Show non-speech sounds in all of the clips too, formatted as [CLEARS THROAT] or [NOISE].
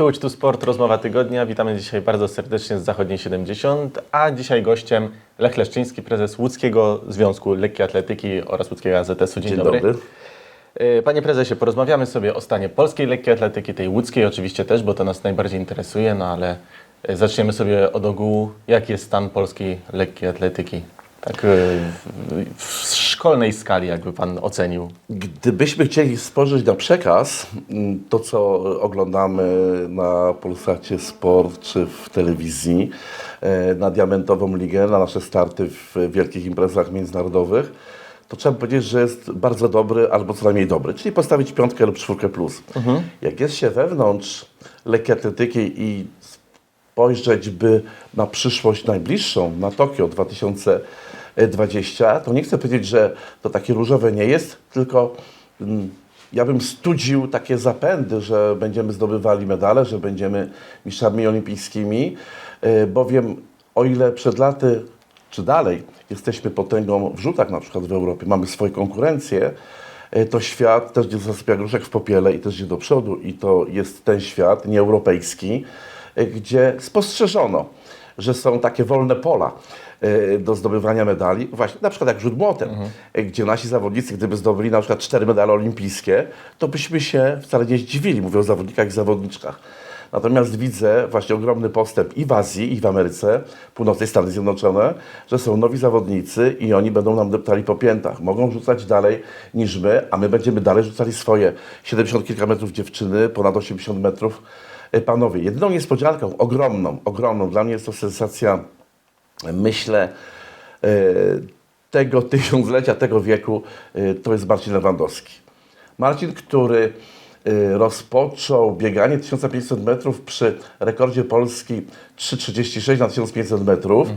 Tu Łódź, tu Sport, rozmowa tygodnia. Witamy dzisiaj bardzo serdecznie z Zachodniej 70, a dzisiaj gościem Lech Leszczyński, prezes Łódzkiego Związku Lekkiej Atletyki oraz Łódzkiego AZS-u. Dzień, Dzień dobry. dobry. Y, Panie prezesie, porozmawiamy sobie o stanie polskiej lekkiej atletyki, tej łódzkiej oczywiście też, bo to nas najbardziej interesuje, no ale y, zaczniemy sobie od ogółu. Jaki jest stan polskiej lekkiej atletyki? Tak y, w, szkolnej skali, jakby Pan ocenił. Gdybyśmy chcieli spojrzeć na przekaz, m, to co oglądamy na Polsacie Sport czy w telewizji, e, na Diamentową Ligę, na nasze starty w wielkich imprezach międzynarodowych, to trzeba powiedzieć, że jest bardzo dobry albo co najmniej dobry, czyli postawić piątkę lub czwórkę plus. Jak jest się wewnątrz lekkiej atletyki i spojrzeć by na przyszłość najbliższą, na Tokio 2020, to nie chcę powiedzieć, że to takie różowe nie jest, tylko mm, ja bym studził takie zapędy, że będziemy zdobywali medale, że będziemy mistrzami olimpijskimi, y, bowiem o ile przed laty czy dalej jesteśmy potęgą w rzutach na przykład w Europie, mamy swoje konkurencje, y, to świat też nie zasypia gruszek w popiele i też idzie do przodu i to jest ten świat nieeuropejski, gdzie spostrzeżono, że są takie wolne pola y, do zdobywania medali, właśnie na przykład jak rzut młotem, y, gdzie nasi zawodnicy, gdyby zdobyli na przykład cztery medale olimpijskie, to byśmy się wcale nie zdziwili, mówię o zawodnikach i zawodniczkach. Natomiast widzę właśnie ogromny postęp i w Azji, i w Ameryce Północnej, Stany Zjednoczone, że są nowi zawodnicy i oni będą nam deptali po piętach. Mogą rzucać dalej niż my, a my będziemy dalej rzucali swoje 70 kilka metrów dziewczyny, ponad 80 metrów panowie. Jedyną niespodzianką, ogromną, ogromną, dla mnie jest to sensacja, myślę, y, tego tysiąclecia, tego wieku, to jest Marcin Lewandowski. Marcin, który rozpoczął bieganie 1500 metrów przy rekordzie Polski 3,36 na 1500 metrów,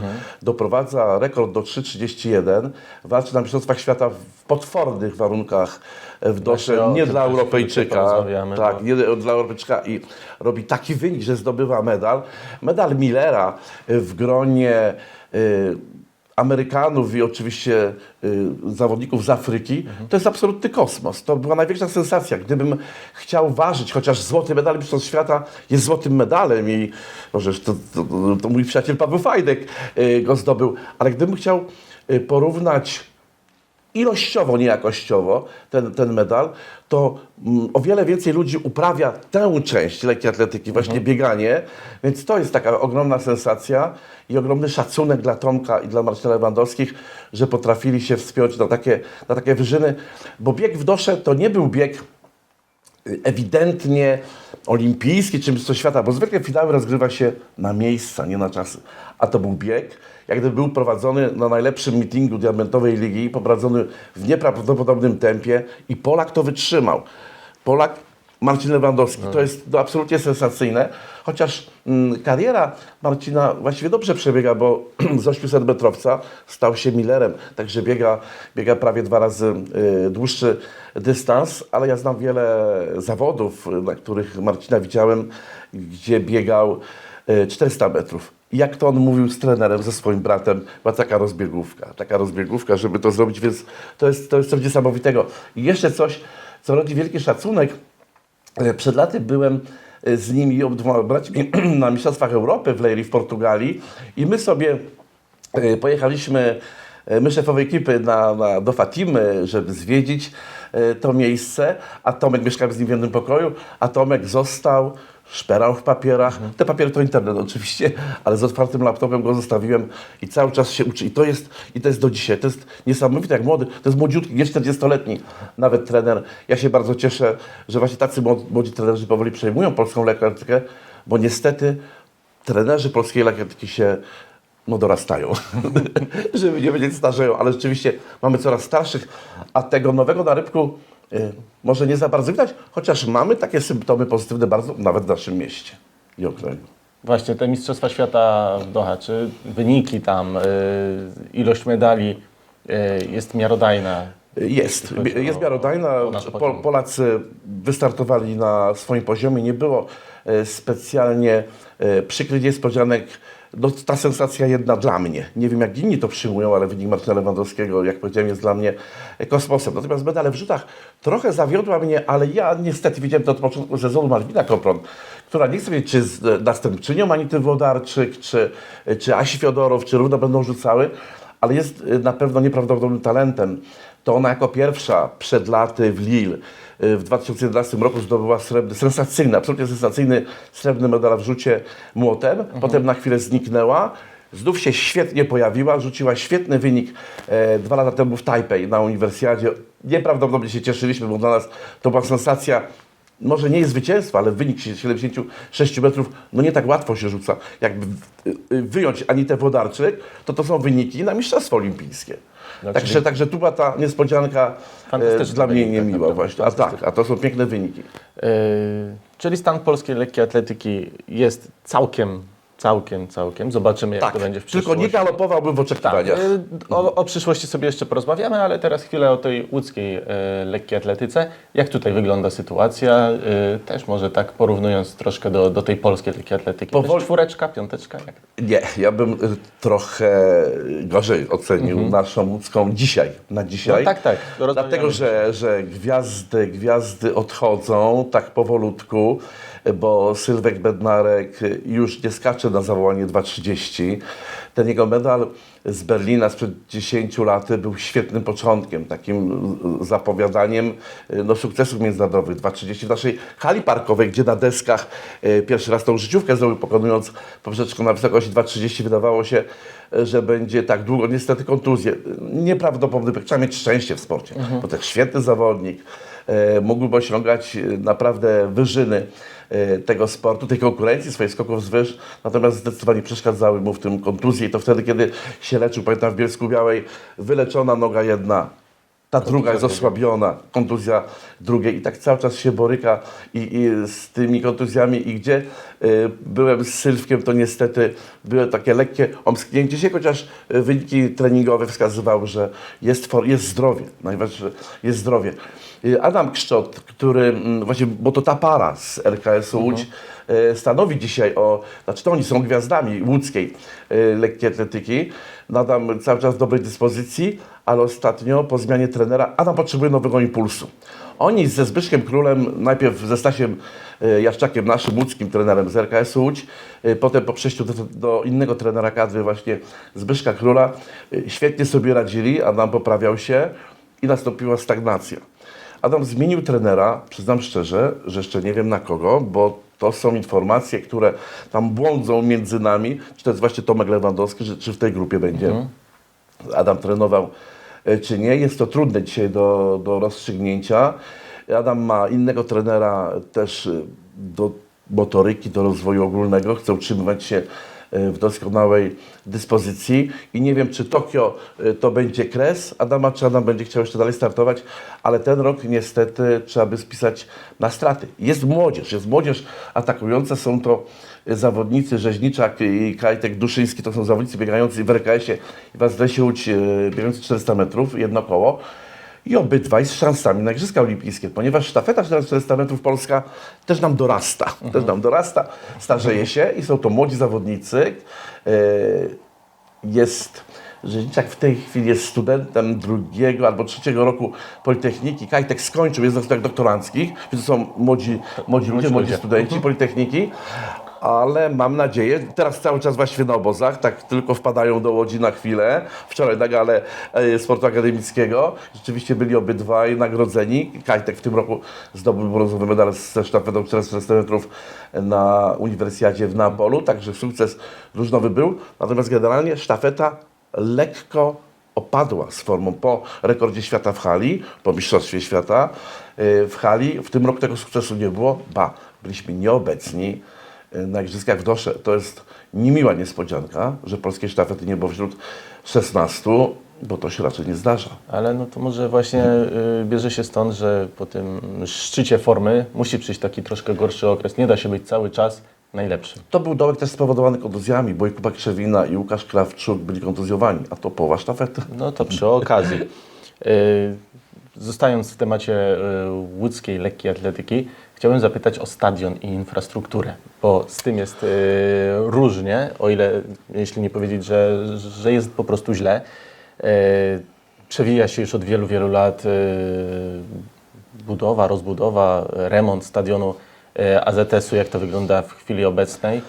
doprowadza rekord do 3,31, walczy na Mistrzostwach Świata w potwornych warunkach w dosze, nie dla Europejczyka, tak, nie dla Europejczyka i robi taki wynik, że zdobywa medal. Medal Millera y, w gronie y, Amerykanów i oczywiście y, zawodników z Afryki, to jest absolutny kosmos. To była największa sensacja. Gdybym chciał ważyć, chociaż złoty medal Mistrzostw Świata jest złotym medalem i może to, to, to mój przyjaciel Paweł Fajdek y, go zdobył, ale gdybym chciał y, porównać ilościowo, nie jakościowo ten, ten medal, to mm, o wiele więcej ludzi uprawia tę część lekkiej atletyki, właśnie bieganie, więc to jest taka ogromna sensacja i ogromny szacunek dla Tomka i dla Marcina Lewandowskich, że potrafili się wspiąć na takie, na takie wyżyny, bo bieg w dosze to nie był bieg ewidentnie olimpijski czy mistrzostw świata, bo zwykle finały rozgrywa się na miejsca, nie na czasy. A to był bieg, jak gdyby był prowadzony na najlepszym meetingu Diamentowej Ligi, poprowadzony w nieprawdopodobnym tempie i Polak to wytrzymał. Polak Marcin Lewandowski. To jest no, absolutnie sensacyjne, chociaż mm, kariera Marcina właściwie dobrze przebiega, bo z 800 metrowca stał się Millerem, także biega, biega prawie dwa razy y, dłuższy dystans, ale ja znam wiele zawodów, y, na których Marcina widziałem, gdzie biegał y, 400 metrów. Jak to on mówił z trenerem, ze swoim bratem, była taka rozbiegówka, taka rozbiegówka, żeby to zrobić, więc to jest, to jest coś niesamowitego. I jeszcze coś, co rodzi wielki szacunek, E, Przed laty byłem e, z nimi obydwoma braćmi [CLEARS THROAT] na Mistrzostwach Europy w Leirii w Portugalii i my sobie e, pojechaliśmy, my szefowie ekipy na, na, do Fatimy, żeby zwiedzić to miejsce, a Tomek, mieszkałem z nim w jednym pokoju, a Tomek został, szperał w papierach, te papiery to internet oczywiście, ale z otwartym laptopem go zostawiłem i cały czas się uczy. I to jest, i to jest do dzisiaj, to jest niesamowite jak młody, to jest młodziutki, nie 40-letni nawet trener. Ja się bardzo cieszę, że właśnie tacy młodzi, trenerzy powoli przejmują polską lekkoatletykę, bo niestety trenerzy polskiej lekkoatletyki się no dorastają, [LAUGHS] żeby nie powiedzieć starzeją, ale rzeczywiście mamy coraz starszych, a tego nowego na rybku y, może nie za bardzo widać, chociaż mamy takie symptomy pozytywne bardzo nawet w naszym mieście i okręgu. Właśnie te Mistrzostwa Świata w Doha, czy wyniki tam, y, ilość medali y, jest miarodajna? Jest, jest miarodajna. Polacy wystartowali na swoim poziomie. Nie było specjalnie przykrych niespodzianek no, ta sensacja jedna dla mnie. Nie wiem, jak inni to przyjmują, ale wynik Marcina Lewandowskiego, jak powiedziałem, jest dla mnie kosmosem. Natomiast medale w rzutach trochę zawiodła mnie, ale ja niestety widziałem to od początku sezonu Malwina Kopron, która nie chcę wiedzieć, czy z następczynią Anity Włodarczyk, czy, czy Asi Fiodorow, czy równo będą rzucały, ale jest na pewno nieprawdopodobnym talentem. To ona jako pierwsza przed laty w Lille y, w 2011 roku zdobyła srebrny, sensacyjny, absolutnie sensacyjny srebrny medal w rzucie młotem. Potem na chwilę zniknęła. Znów się świetnie pojawiła, rzuciła świetny wynik e, dwa lata temu w Tajpej na uniwersjadzie. Nieprawdopodobnie się cieszyliśmy, bo dla nas to była sensacja może nie jest zwycięstwo, ale wynik 76 metrów, no nie tak łatwo się rzuca. Jakby y, wyjąć Anitę Wodarczyk, to to są wyniki na Mistrzostwa Olimpijskie. No, także, czyli- także tu była ta niespodzianka e, dla mnie tak niemiła właśnie. A tak, a to są piękne wyniki. Yy, czyli stan polskiej lekkiej atletyki jest całkiem, całkiem, całkiem. Zobaczymy, jak Tak, to będzie w tylko przyszłości. nie galopowałbym w Tak, oczekiwaniach. y, o, o przyszłości sobie jeszcze porozmawiamy, ale teraz chwilę o tej łódzkiej y, lekkiej atletyce. Jak tutaj wygląda sytuacja? Y, też może tak porównując troszkę do, do tej polskiej lekkiej atletyki. Też czwóreczka, piąteczka? Jak? Nie, ja bym y, trochę gorzej ocenił naszą łódzką dzisiaj, na dzisiaj. Mhm. No tak, tak, Dlatego, że, że gwiazdy, gwiazdy odchodzą tak powolutku, bo Sylwek Bednarek już nie skacze na zawołanie 2.30. Ten jego medal z Berlina sprzed 10 lat był świetnym początkiem, takim zapowiadaniem y, no, sukcesów międzynarodowych. 2.30 w naszej hali parkowej, gdzie na deskach y, pierwszy raz tą życiówkę zrobił, pokonując poprzeczką na wysokości 2.30. Wydawało się, że będzie tak długo. Niestety kontuzje. Nieprawdopodobne. Trzeba mieć szczęście w sporcie, bo to jest świetny zawodnik. y, Mógłby osiągać naprawdę wyżyny tego sportu, tej konkurencji, swoich skoków z wyż, natomiast zdecydowanie przeszkadzały mu w tym kontuzje. I to wtedy, kiedy się leczył, pamiętam w Bielsku Białej, wyleczona noga jedna, ta druga jest osłabiona, kontuzja drugiej. I tak cały czas się boryka i, i z tymi kontuzjami. I gdzie y, byłem z Sylwkiem, to niestety były takie lekkie omsknięcie się, chociaż y, wyniki treningowe wskazywały, że jest, for, jest zdrowie, najważniejsze jest zdrowie. Y, Adam Kszczot, który mm, właśnie, bo to ta para z RKS-u Łódź y, stanowi dzisiaj o, znaczy to oni są gwiazdami łódzkiej y, lekkiej atletyki, nadam cały czas dobrej dyspozycji, ale ostatnio po zmianie trenera Adam potrzebuje nowego impulsu. Oni ze Zbyszkiem Królem, najpierw ze Stasiem Jaszczakiem, naszym łódzkim trenerem z RKS-u Łódź, potem po przejściu do, do innego trenera kadry właśnie Zbyszka Króla, świetnie sobie radzili, Adam poprawiał się i nastąpiła stagnacja. Adam zmienił trenera, przyznam szczerze, że jeszcze nie wiem na kogo, bo to są informacje, które tam błądzą między nami, czy to jest właśnie Tomek Lewandowski, czy, czy w tej grupie będzie Adam trenował, e, czy nie. Jest to trudne dzisiaj do, do rozstrzygnięcia. Adam ma innego trenera też e, do motoryki, do rozwoju ogólnego. Chce utrzymywać się w doskonałej dyspozycji i nie wiem, czy Tokio e, to będzie kres Adama, czy Adam będzie chciał jeszcze dalej startować, ale ten rok niestety trzeba by spisać na straty. Jest młodzież, jest młodzież atakująca, są to zawodnicy Rzeźniczak i Kajtek Duszyński, to są zawodnicy biegający w RKS-ie i w Azresie Łódź biegający 400 metrów, jedno koło. I obydwaj z szansami na Igrzyska Olimpijskie, ponieważ sztafeta 400 metrów Polska też nam dorasta. Też nam dorasta, starzeje się i są to młodzi zawodnicy. E, Jest Rzeźniczak w tej chwili jest studentem drugiego albo trzeciego roku Politechniki. Kajtek skończył, jest na studiach doktoranckich, więc to są młodzi, młodzi ludzie, młodzi ludzie. studenci Politechniki. Ale mam nadzieję, teraz cały czas właśnie na obozach, tak tylko wpadają do Łodzi na chwilę. Wczoraj na galę e, sportu akademickiego. Rzeczywiście byli obydwaj nagrodzeni. Kajtek w tym roku zdobył brązowy medal ze sztafetą 400 metrów na Uniwersjadzie w Neapolu, także sukces drużynowy był. Natomiast generalnie sztafeta lekko opadła z formą po rekordzie świata w hali, po mistrzostwie świata y, w hali. W tym roku tego sukcesu nie było, ba, byliśmy nieobecni na Igrzyskach w Dosze. To jest niemiła niespodzianka, że polskie sztafety nie było wśród 16, bo to się raczej nie zdarza. Ale no to może właśnie y, bierze się stąd, że po tym szczycie formy musi przyjść taki troszkę gorszy okres. Nie da się być cały czas najlepszym. To był dołek też spowodowany kontuzjami, bo i Kuba Krzewina i Łukasz Krawczuk byli kontuzjowani, a to połowa sztafety. No to przy okazji. Y, zostając w temacie y, łódzkiej lekkiej atletyki, chciałbym zapytać o stadion i infrastrukturę, bo z tym jest y, różnie, o ile, jeśli nie powiedzieć, że, że jest po prostu źle. Y, Przewija się już od wielu, wielu lat y, budowa, rozbudowa, remont stadionu e, AZS-u, jak to wygląda w chwili obecnej.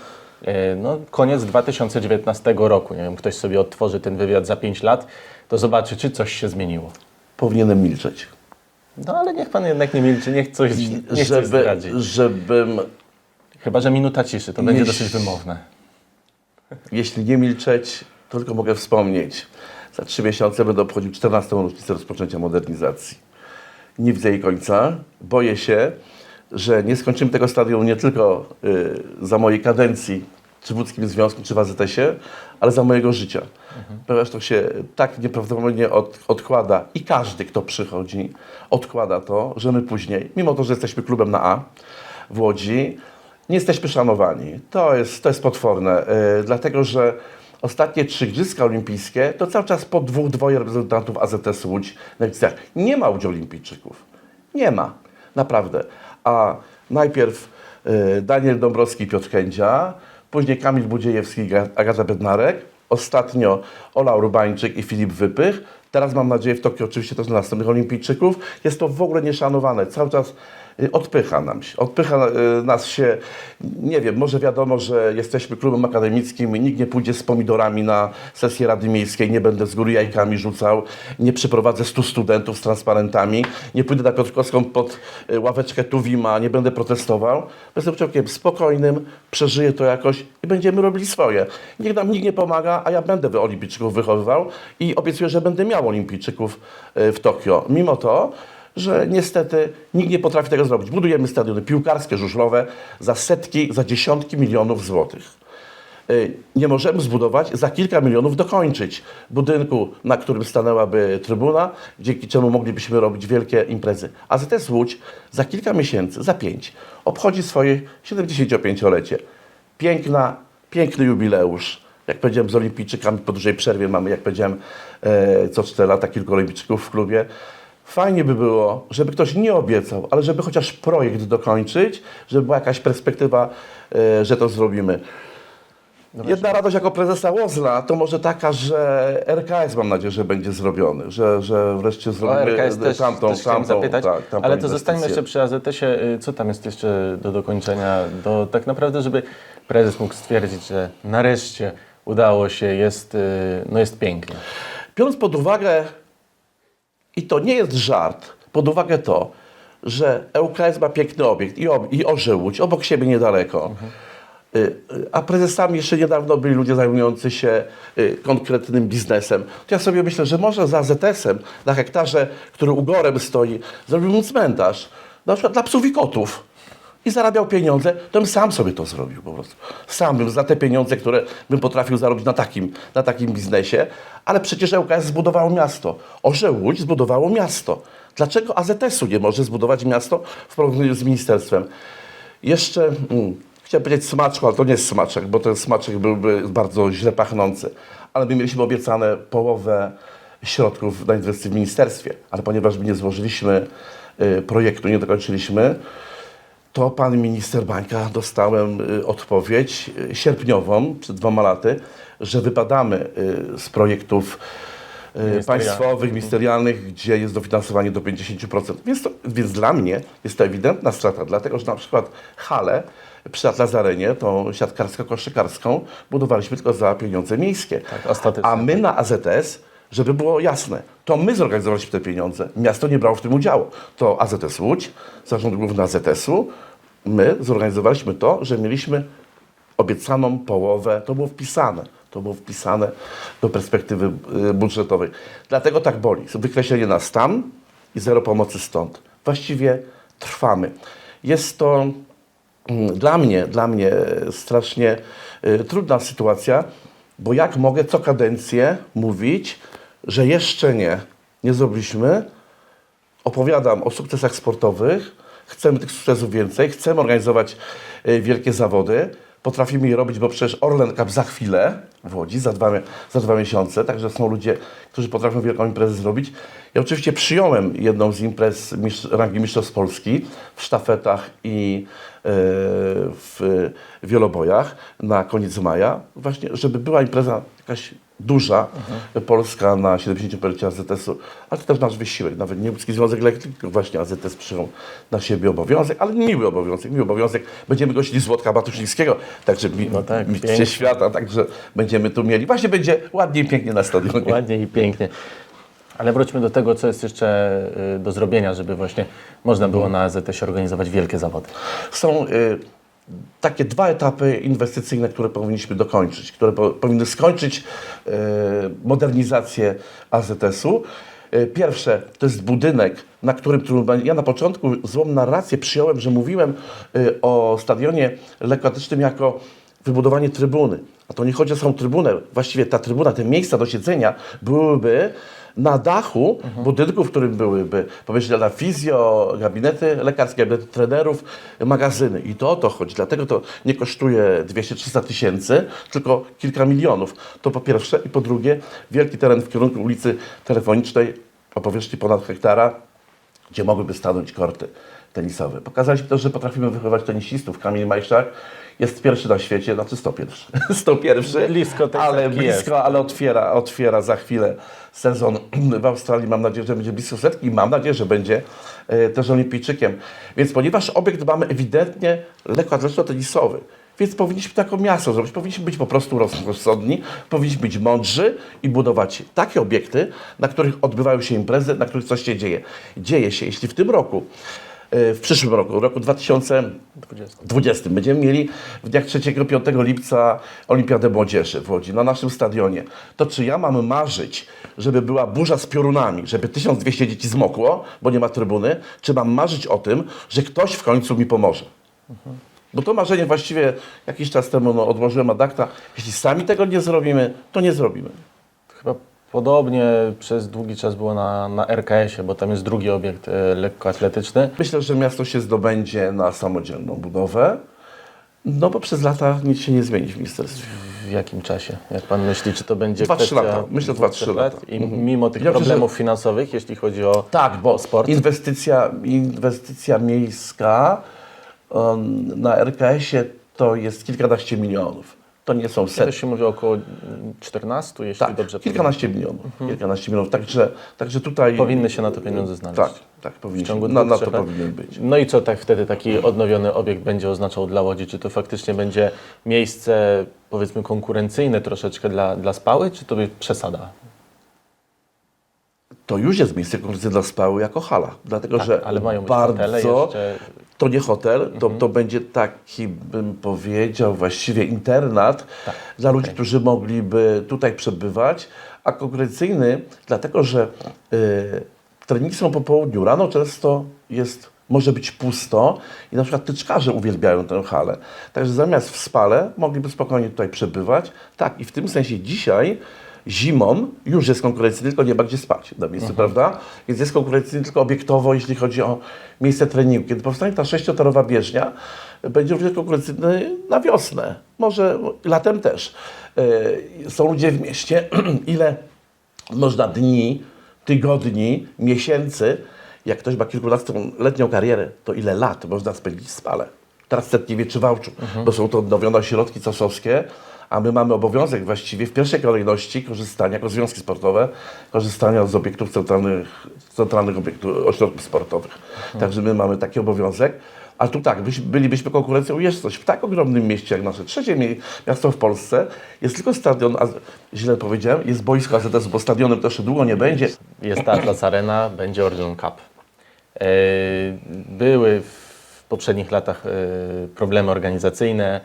No, koniec 2019 roku. Nie wiem, ktoś sobie odtworzy ten wywiad za 5 lat, to zobaczy, czy coś się zmieniło. Powinienem milczeć. No ale niech pan jednak nie milczy, niech coś, niech coś Żeby, zdradzi. żebym, Chyba, że minuta ciszy, to będzie dosyć wymowne. jeśli nie milczeć, to tylko mogę wspomnieć. Za trzy miesiące będę obchodził 14. rocznicę rozpoczęcia modernizacji. Nie widzę jej końca. Boję się, że nie skończymy tego stadionu nie tylko y, za mojej kadencji, czy w Łódzkim Związku, czy w AZS-ie, ale za mojego życia. Ponieważ to się tak nieprawdopodobnie od, odkłada i każdy, kto przychodzi, odkłada to, że my później, mimo to, że jesteśmy klubem na A w Łodzi, nie jesteśmy szanowani. To jest, to jest potworne, y, dlatego że ostatnie trzy Igrzyska Olimpijskie to cały czas po dwóch, dwoje reprezentantów AZS Łódź na liceach. Nie ma udziału olimpijczyków. Nie ma. Naprawdę. A najpierw y, Daniel Dąbrowski i Piotr Kędzia, później Kamil Budziejewski i Aga- Agata Bednarek, ostatnio Ola Urbańczyk i Filip Wypych. Teraz mam nadzieję w Tokio oczywiście też na następnych olimpijczyków. Jest to w ogóle nieszanowane. Cały czas odpycha nam się. Odpycha y, nas się, nie wiem, może wiadomo, że jesteśmy klubem akademickim i nikt nie pójdzie z pomidorami na sesję Rady Miejskiej, nie będę z góry jajkami rzucał, nie przyprowadzę 100 studentów z transparentami, nie pójdę na Piotrkowską pod y, ławeczkę Tuwima, nie będę protestował. Jestem człowiekiem spokojnym, przeżyję to jakoś i będziemy robili swoje. Niech nam nikt nie pomaga, a ja będę olimpijczyków wychowywał i obiecuję, że będę miał olimpijczyków y, w Tokio. Mimo to, że niestety nikt nie potrafi tego zrobić. Budujemy stadiony piłkarskie, żużlowe za setki, za dziesiątki milionów złotych. Y, Nie możemy zbudować, za kilka milionów dokończyć budynku, na którym stanęłaby trybuna, dzięki czemu moglibyśmy robić wielkie imprezy. A ZS Łódź za kilka miesięcy, za pięć, obchodzi swoje 75-lecie. Piękna, piękny jubileusz. Jak powiedziałem, z olimpijczykami po dużej przerwie mamy, jak powiedziałem, e, co 4 lata kilku olimpijczyków w klubie. Fajnie by było, żeby ktoś nie obiecał, ale żeby chociaż projekt dokończyć, żeby była jakaś perspektywa, e, że to zrobimy. Jedna radość jako prezesa Łozla to może taka, że RKS mam nadzieję, że będzie zrobiony, że, że wreszcie O zrobimy RKS też, tamtą, też chciałem tamtą, zapytać, tak, tamtą ale to zostańmy inwestycję. jeszcze przy AZS-ie. Y, Co tam jest jeszcze do dokończenia? Do, tak naprawdę, żeby prezes mógł stwierdzić, że nareszcie udało się, jest, y, no jest pięknie. Biorąc pod uwagę, i to nie jest żart, pod uwagę to, że ŁKS ma piękny obiekt i, ob, i Orze Łódź, obok siebie niedaleko. Y, A prezesami jeszcze niedawno byli ludzie zajmujący się y, konkretnym biznesem. To ja sobie myślę, że może za ZS-em na hektarze, który ugorem stoi, zrobiłbym cmentarz, na przykład dla psów i kotów. I zarabiał pieniądze, to bym sam sobie to zrobił po prostu. Sam bym za te pieniądze, które bym potrafił zarobić na takim, na takim biznesie, ale przecież ŁKS zbudowało miasto. Orze Łódź zbudowało miasto. Dlaczego AZS-u nie może zbudować miasto w porównaniu z ministerstwem? Jeszcze mm, chciałem powiedzieć smaczku, ale to nie jest smaczek, bo ten smaczek byłby bardzo źle pachnący. Ale my mieliśmy obiecane połowę środków na inwestycje w ministerstwie, ale ponieważ my nie złożyliśmy y, projektu, nie dokończyliśmy, to pan minister Bańka dostałem y, odpowiedź y, sierpniową przed dwoma laty, że wypadamy y, z projektów państwowych, ministerialnych, gdzie jest dofinansowanie do 50%. Więc, to, więc dla mnie jest to ewidentna strata, dlatego że na przykład halę przy Atlas Arenie, tą siatkarsko-koszykarską, budowaliśmy tylko za pieniądze miejskie. Tak. A my na AZS, żeby było jasne, to my zorganizowaliśmy te pieniądze. Miasto nie brało w tym udziału. To AZS Łódź, Zarząd Główny AZS-u, my zorganizowaliśmy to, że mieliśmy obiecaną połowę, to było wpisane, to było wpisane do perspektywy y, budżetowej. Dlatego tak boli. Wykreślenie nas tam i zero pomocy stąd. Właściwie trwamy. Jest to mm, dla mnie, dla mnie strasznie y, trudna sytuacja, bo jak mogę co kadencję mówić, że jeszcze nie, nie zrobiliśmy, opowiadam o sukcesach sportowych, chcemy tych sukcesów więcej, chcemy organizować e, wielkie zawody, potrafimy je robić, bo przecież Orlen Cup za chwilę w Łodzi, za dwa, za dwa miesiące, także są ludzie, którzy potrafią wielką imprezę zrobić. Ja oczywiście przyjąłem jedną z imprez rangi Mistrzostw Polski w sztafetach i e, w wielobojach na koniec maja, właśnie, żeby była impreza jakaś duża, polska na 70-lecie AZS-u, ale to też nasz wysiłek, nawet nie Łódzki Związek Elektryków, tylko właśnie AZS przyjął na siebie obowiązek, ale miły obowiązek, miły obowiązek. Będziemy gościli Złotka Batuszlińskiego, także mi, No tak, mistrz świata, także będziemy tu mieli. Właśnie będzie ładnie i pięknie na stadionie. Ładnie i pięknie. Ale wróćmy do tego, co jest jeszcze y, do zrobienia, żeby właśnie można było na AZS organizować wielkie zawody. są y, takie dwa etapy inwestycyjne, które powinniśmy dokończyć, które po, powinny skończyć y, modernizację AZS-u. Y, Pierwsze to jest budynek, na którym ja na początku złą narrację przyjąłem, że mówiłem y, o stadionie lekkoatletycznym jako wybudowanie trybuny. A to nie chodzi o samą trybunę. Właściwie ta trybuna, te miejsca do siedzenia byłyby na dachu budynku, w którym byłyby pomieszczenia fizjo, gabinety lekarskie, gabinety trenerów, magazyny. I to o to chodzi. Dlatego to nie kosztuje 200-300 tysięcy, tylko kilka milionów. To po pierwsze. I po drugie, wielki teren w kierunku ulicy Telefonicznej o powierzchni ponad hektara, gdzie mogłyby stanąć korty tenisowe. Pokazaliśmy też, że potrafimy wychowywać tenisistów. Kamil Majszak jest pierwszy na świecie, znaczy 101. 101, [LAUGHS] Blisko tej ale blisko, jest. ale otwiera, otwiera za chwilę sezon [CLEARS THROAT] w Australii. Mam nadzieję, że będzie blisko setki i mam nadzieję, że będzie e, też olimpijczykiem. Więc ponieważ obiekt mamy ewidentnie lekkoatletyczno-tenisowy, więc powinniśmy taką miasto zrobić. Powinniśmy być po prostu roz- rozsądni, powinniśmy być mądrzy i budować takie obiekty, na których odbywają się imprezy, na których coś się dzieje. Dzieje się, jeśli w tym roku, w przyszłym roku, roku 2020, 20. Będziemy mieli w dniach 3-5 lipca Olimpiadę Młodzieży w Łodzi, na naszym stadionie. To czy ja mam marzyć, żeby była burza z piorunami, żeby 1200 dzieci zmokło, bo nie ma trybuny, czy mam marzyć o tym, że ktoś w końcu mi pomoże? Bo to marzenie właściwie jakiś czas temu no, odłożyłem ad acta. Jeśli sami tego nie zrobimy, to nie zrobimy. Chyba podobnie przez długi czas było na, na RKS-ie, bo tam jest drugi obiekt y, lekkoatletyczny. Myślę, że miasto się zdobędzie na samodzielną budowę, no bo przez lata nic się nie zmieni w ministerstwie. W jakim czasie? Jak pan myśli, czy to będzie Dwa, trzy kwestia lata. Myślę, dwa, trzy trzech lata. lat? I mimo tych Ja myślę, problemów finansowych, jeśli chodzi o Tak, bo sport? inwestycja, inwestycja miejska na RKS-ie to jest kilkanaście milionów. To nie są setki. się mówi około 14, jeśli Tak, dobrze kilkanaście milionów. Kilkanaście milionów. Także, także tutaj... Powinny się na to pieniądze znaleźć. Tak, tak, W powinien ciągu na, na to powinien być. No i co tak wtedy taki odnowiony obiekt będzie oznaczał dla Łodzi? Czy to faktycznie będzie miejsce, powiedzmy, konkurencyjne troszeczkę dla, dla Spały, czy to będzie przesada? To już jest miejsce konkurencyjne dla spały jako hala. Dlatego, że Tak, ale mają być bardzo... jeszcze. To nie hotel, to, to będzie taki, bym powiedział, właściwie internat Tak, dla ludzi, którzy mogliby tutaj przebywać, a konkurencyjny, dlatego że y, są po południu. Rano często jest, może być pusto i na przykład tyczkarze uwielbiają tę halę. Także zamiast w spale mogliby spokojnie tutaj przebywać. Tak, i w tym sensie dzisiaj zimą już jest konkurencyjny, tylko nie ma gdzie spać na miejscu, prawda? Więc jest konkurencyjny tylko obiektowo, jeśli chodzi o miejsce treningu. Kiedy powstanie ta sześciotorowa bieżnia, będzie również konkurencyjny na wiosnę, może latem też. Yy, Są ludzie w mieście, [CLEARS THROAT] ile można dni, tygodni, miesięcy, jak ktoś ma kilkunastoletnią karierę, to ile lat można spędzić w spale. Teraz Setniewie czy Wałczu, bo są to odnowione ośrodki cosowskie, a my mamy obowiązek właściwie w pierwszej kolejności korzystania, jako związki sportowe, korzystania z obiektów centralnych, centralnych obiektów, ośrodków sportowych. Także my mamy taki obowiązek. A tu tak, byś- bylibyśmy konkurencją jest coś. W tak ogromnym mieście jak nasze trzecie miasto w Polsce jest tylko stadion, a źle powiedziałem, jest boisko AZS, bo stadionem jeszcze długo nie będzie. Jest Atlas Arena, będzie Orlean Cup. E, Były w poprzednich latach e, problemy organizacyjne.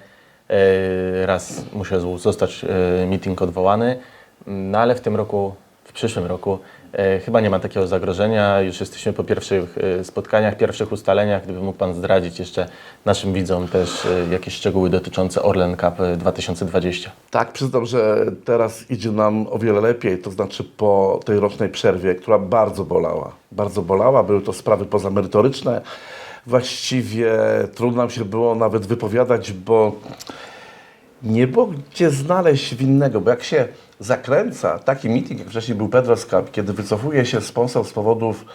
E, Raz musiał zostać e, meeting odwołany, no ale w tym roku, w przyszłym roku e, chyba nie ma takiego zagrożenia. Już jesteśmy po pierwszych spotkaniach, pierwszych ustaleniach. Gdyby mógł Pan zdradzić jeszcze naszym widzom też jakieś szczegóły dotyczące Orlen Cup e, 2020. Tak, przyznam, że teraz idzie nam o wiele lepiej, to znaczy po tej rocznej przerwie, która bardzo bolała. Bardzo bolała, były to sprawy pozamerytoryczne. Właściwie trudno nam się było nawet wypowiadać, bo nie było gdzie znaleźć winnego, bo jak się zakręca taki meeting, jak wcześniej był Pedro's Cup, kiedy wycofuje się sponsor z powodów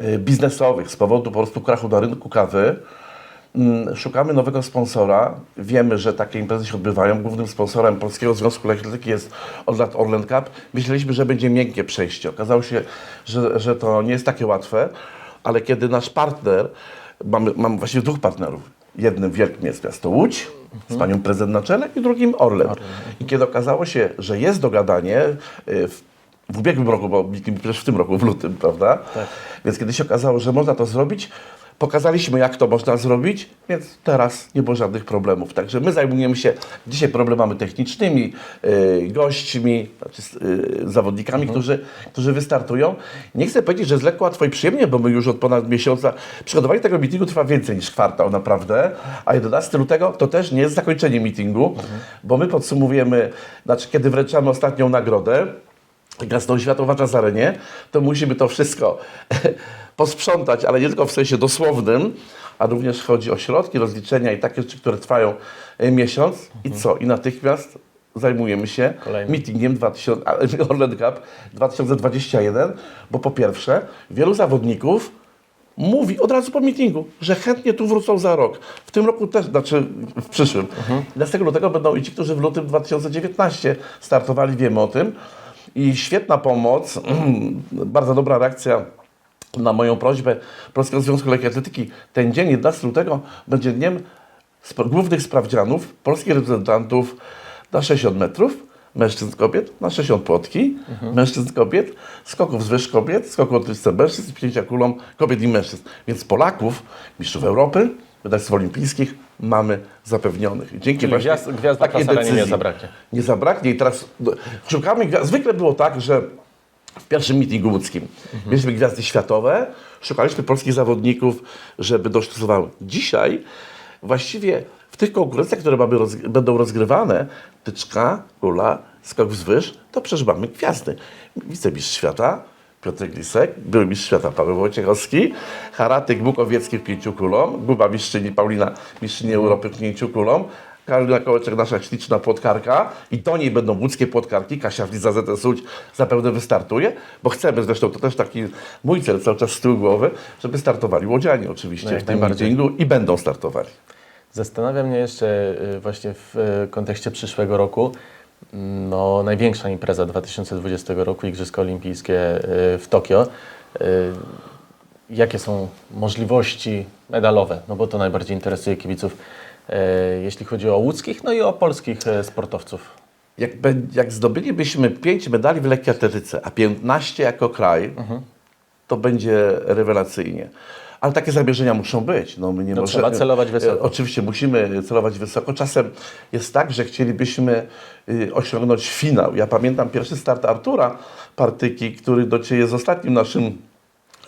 y, biznesowych, z powodu po prostu krachu na rynku kawy, mm, szukamy nowego sponsora. Wiemy, że takie imprezy się odbywają. Głównym sponsorem Polskiego Związku Lekkoatletyki jest od lat Orlen Cup. Myśleliśmy, że będzie miękkie przejście. Okazało się, że, że to nie jest takie łatwe, ale kiedy nasz partner, mamy, mamy właściwie dwóch partnerów, jednym wielkim jest miasto Łódź, z panią prezydent na czele i drugim Orlen. I kiedy okazało się, że jest dogadanie y, w, w ubiegłym roku, bo przecież w tym roku, w lutym, prawda? Więc kiedy się okazało, że można to zrobić, pokazaliśmy, jak to można zrobić, więc teraz nie było żadnych problemów. Także my zajmujemy się dzisiaj problemami technicznymi, y, gośćmi, znaczy, y, zawodnikami, którzy, którzy wystartują. Nie chcę powiedzieć, że jest lekko, łatwo i przyjemnie, bo my już od ponad miesiąca, przygotowanie tego meetingu trwa więcej niż kwartał naprawdę, a 11 lutego to też nie jest zakończenie meetingu, bo my podsumowujemy, znaczy kiedy wręczamy ostatnią nagrodę, Gaston Światłowa w Nazarenie, to musimy to wszystko [LAUGHS] posprzątać, ale nie tylko w sensie dosłownym, a również chodzi o środki, rozliczenia i takie rzeczy, które trwają e, miesiąc. I co? I natychmiast zajmujemy się Kolejnym. meetingiem 2000, a, [LAUGHS] Orlen Cup 2021, bo po pierwsze, wielu zawodników mówi od razu po meetingu, że chętnie tu wrócą za rok. W tym roku też, znaczy w przyszłym. 11 lutego będą i ci, którzy w lutym 2019 startowali, wiemy o tym. I świetna pomoc, [CLEARS THROAT] bardzo dobra reakcja na moją prośbę Polskiego Związku Lekkiej Atletyki. Ten dzień, 11 lutego, będzie dniem głównych sprawdzianów polskich reprezentantów na 60 metrów, mężczyzn kobiet, na 60 płotki, mężczyzn kobiet, skoków z wyż kobiet, skoków od mężczyzn, pchnięcia kulą kobiet i mężczyzn. Więc Polaków, mistrzów Europy, medalistów olimpijskich mamy zapewnionych. I dzięki Czyli właśnie gwiazd- takiej Kasarenie nie decyzji zabraknie. Nie zabraknie i teraz szukamy gwiazd. Zwykle było tak, że w pierwszym meetingu łódzkim mieliśmy gwiazdy światowe, szukaliśmy polskich zawodników, żeby dosztucowały. Dzisiaj właściwie w tych konkurencjach, które mamy roz, będą rozgrywane, tyczka, kula, skok wzwyż, to przecież mamy gwiazdy. Wicemistrz świata, Piotr Glisek, były mistrz świata Paweł Wojciechowski, Haratyk Bukowiecki w pięciu kulą, Guba mistrzyni Paulina mistrzyni Europy w pięciu kulą, Karolina Kołeczek, nasza śliczna płotkarka i do niej będą łódzkie płotkarki. Kasia Wliza ZS Łódź zapewne wystartuje, bo chcemy zresztą, to też taki mój cel cały czas z tyłu głowy, żeby startowali łodzianie oczywiście No w tym meetingu i będą startowali. Zastanawia mnie jeszcze y, właśnie w y, kontekście przyszłego roku, no, największa impreza 2020 roku, Igrzyska Olimpijskie y, w Tokio. Y, Jakie są możliwości medalowe? No bo to najbardziej interesuje kibiców, y, jeśli chodzi o łódzkich, no i o polskich sportowców. Jak, jak zdobylibyśmy 5 medali w lekkiej atletyce, a 15 jako kraj, to będzie rewelacyjnie. Ale takie zamierzenia muszą być. No, my nie No, możemy, trzeba celować wysoko. E, Oczywiście musimy celować wysoko. Czasem jest tak, że chcielibyśmy y, osiągnąć finał. Ja pamiętam pierwszy start Artura Partyki, który do Ciebie jest ostatnim naszym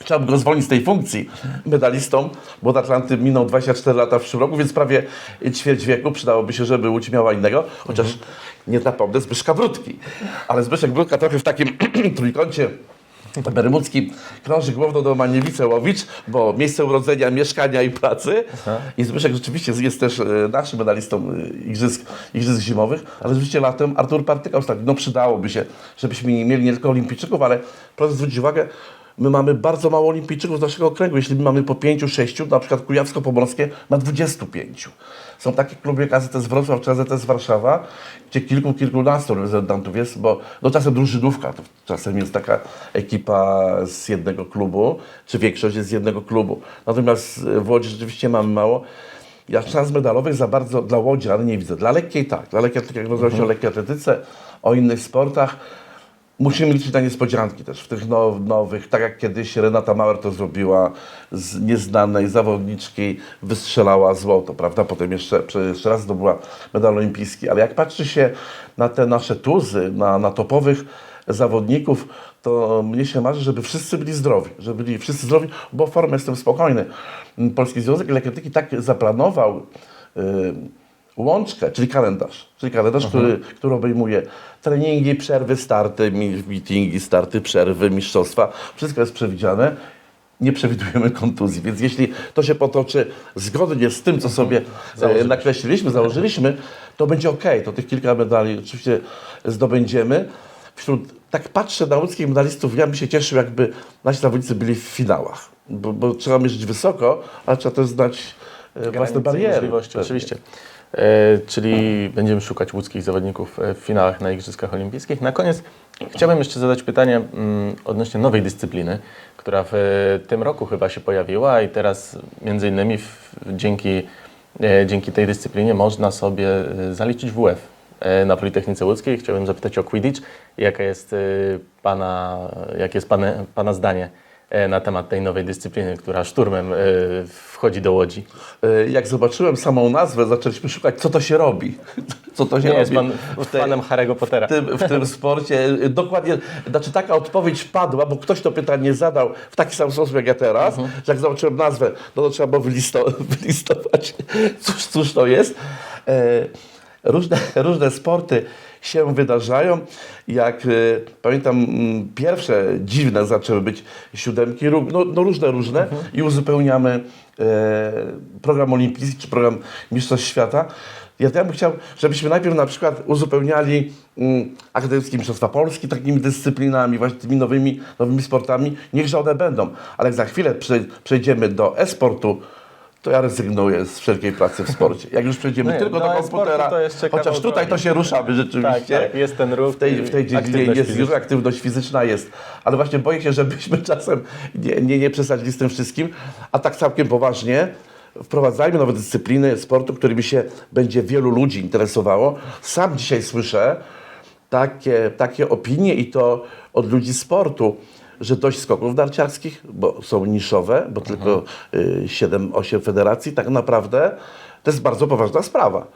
Chciałbym go zwolnić z tej funkcji medalistą, bo Atlanty minął 24 lata w przyszłym roku, więc prawie ćwierć wieku przydałoby się, żeby Łódź miała innego, chociaż nie zapomnę Zbyszka Brudki. Ale Zbyszek Brudka trochę w takim [CLEARS THROAT] trójkącie bermudzkim krąży główną do Maniewice Łowicz, bo miejsce urodzenia, mieszkania i pracy. I Zbyszek rzeczywiście jest też e, naszym medalistą e, igrzysk, igrzysk zimowych, ale rzeczywiście latem Artur Partyka ostatnio, no przydałoby się, żebyśmy mieli nie tylko olimpijczyków, ale proszę zwrócić uwagę, My mamy bardzo mało olimpijczyków z naszego okręgu. Jeśli my mamy po pięciu, sześciu, na przykład Kujawsko-Pomorskie ma 25. Są takie kluby jak AZS Wrocław czy AZS Warszawa, gdzie kilku, kilkunastu reprezentantów jest, bo no czasem drużynówka, to czasem jest taka ekipa z jednego klubu, czy większość jest z jednego klubu. Natomiast w Łodzi rzeczywiście mamy mało. Ja szans medalowych za bardzo dla Łodzi, ale nie widzę. Dla lekkiej tak. Dla lekkiej, tak jak rozmawiam się o lekkiej atletyce, o innych sportach, Musimy liczyć na niespodzianki też w tych now, nowych, tak jak kiedyś Renata Mauer to zrobiła z nieznanej zawodniczki, wystrzelała złoto, prawda? Potem jeszcze, jeszcze raz zdobyła medal olimpijski. Ale jak patrzy się na te nasze tuzy, na, na topowych zawodników, to mnie się marzy, żeby wszyscy byli zdrowi, żeby byli wszyscy zdrowi, bo formę jestem spokojny. Polski Związek Lekkoatletyki tak zaplanował yy, łączkę, czyli kalendarz, czyli kalendarz, który, który obejmuje treningi, przerwy, starty, meetingi, starty, przerwy, mistrzostwa. Wszystko jest przewidziane nie przewidujemy kontuzji. Więc jeśli to się potoczy zgodnie z tym, co sobie e, Założyliśmy. nakreśliliśmy, założyliśmy, to będzie ok. To tych kilka medali oczywiście zdobędziemy. Wśród, tak patrzę na łódzkich medalistów, ja bym się cieszył, jakby nasi zawodnicy byli w finałach. Bo, bo trzeba mierzyć wysoko, ale trzeba też znać e, własne Granice, bariery. oczywiście. E, czyli będziemy szukać łódzkich zawodników e, w finałach na Igrzyskach Olimpijskich. Na koniec chciałbym jeszcze zadać pytanie mm, odnośnie nowej dyscypliny, która w e, tym roku chyba się pojawiła i teraz między innymi dzięki, dzięki tej dyscyplinie można sobie zaliczyć WF na Politechnice Łódzkiej. Chciałbym zapytać o Quidditch. Jaka jest pana, jakie jest pane, pana zdanie na temat tej nowej dyscypliny, która szturmem e, wchodzi do Łodzi? E, Jak zobaczyłem samą nazwę, zaczęliśmy szukać, co to się robi. [LAUGHS] Co to się Nie robi jest pan w tej- fanem Harry'ego Pottera. w tym, w tym [LAUGHS] sporcie. E, Dokładnie, znaczy taka odpowiedź padła, bo ktoś to pytanie zadał w taki sam sposób jak ja teraz, że jak zobaczyłem nazwę, no to trzeba było wylisto, [LAUGHS] wylistować, cóż, cóż to jest. E, różne, różne sporty się wydarzają. Jak e, pamiętam, mm, pierwsze dziwne zaczęły być siódemki, no, no różne, różne i uzupełniamy e, program olimpijski czy program Mistrzostw Świata. Ja, ja bym chciał, żebyśmy najpierw na przykład uzupełniali mm, akademickie mistrzostwa Polski takimi dyscyplinami, właśnie tymi nowymi, nowymi sportami. Niechże one będą, ale jak za chwilę prze, przejdziemy do e-sportu, to ja rezygnuję z wszelkiej pracy w sporcie. Jak już przejdziemy No tylko do do komputera, chociaż tutaj to się ruszamy rzeczywiście. Tak, tak, jest ten ruch. W tej, w tej dziedzinie jest już aktywność fizyczna jest, ale właśnie boję się, żebyśmy [LAUGHS] czasem nie, nie, nie przesadzili z tym wszystkim, a tak całkiem poważnie wprowadzajmy nowe dyscypliny sportu, którymi się będzie wielu ludzi interesowało. Sam dzisiaj słyszę takie, takie opinie i to od ludzi sportu, że dość skoków narciarskich, bo są niszowe, bo tylko y, 7-8 federacji, tak naprawdę to jest bardzo poważna sprawa.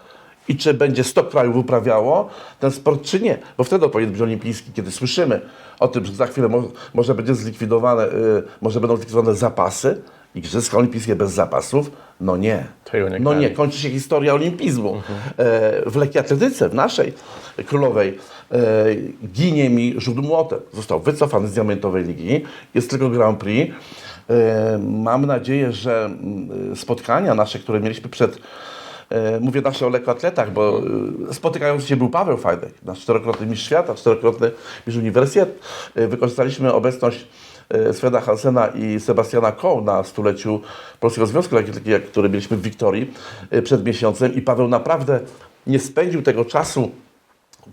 I czy będzie 100 krajów uprawiało ten sport, czy nie? Bo wtedy powinien być olimpijski, kiedy słyszymy o tym, że za chwilę mo może będzie zlikwidowane, y, może będą zlikwidowane zapasy, Igrzyska Olimpijskie bez zapasów? No nie. No nie, kończy się historia olimpizmu. E, w w naszej królowej, ginie mi rzut młotem. Został wycofany z diamentowej ligi. Jest tylko Grand Prix. E, mam nadzieję, że mm, spotkania nasze, które mieliśmy przed E, Mówię nasze o lekkoatletach, bo e, spotykając się był Paweł Fajdek, nasz czterokrotny mistrz świata, czterokrotny mistrz uniwersytet. E, Wykorzystaliśmy obecność e, Svena Hansena i Sebastiana Koł na stuleciu Polskiego Związku Lekkiego, który mieliśmy w Wiktorii e, przed miesiącem i Paweł naprawdę nie spędził tego czasu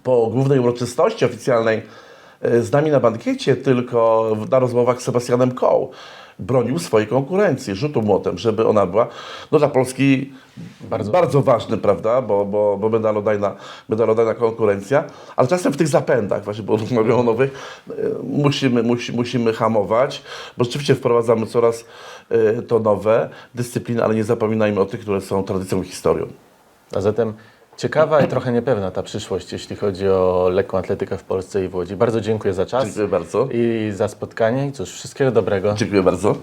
po głównej uroczystości oficjalnej e, z nami na bankiecie, tylko na rozmowach z Sebastianem Koł. Bronił swojej konkurencji, rzutu młotem, żeby ona była no, dla Polski bardzo, bardzo ważny, prawda, bo, bo, bo medalodajna, medalodajna konkurencja, ale czasem w tych zapędach, właśnie, bo rozmawiam o nowych, e, musimy, musi, musimy hamować, bo rzeczywiście wprowadzamy coraz e, to nowe dyscypliny, ale nie zapominajmy o tych, które są tradycją i historią. A zatem ciekawa i trochę niepewna ta przyszłość, jeśli chodzi o lekką atletykę w Polsce i w Łodzi. Bardzo dziękuję za czas Dziękuję bardzo. i za spotkanie i cóż, wszystkiego dobrego. Dziękuję bardzo.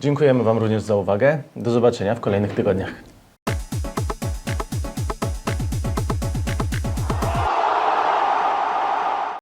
Dziękujemy Wam również za uwagę. Do zobaczenia w kolejnych tygodniach.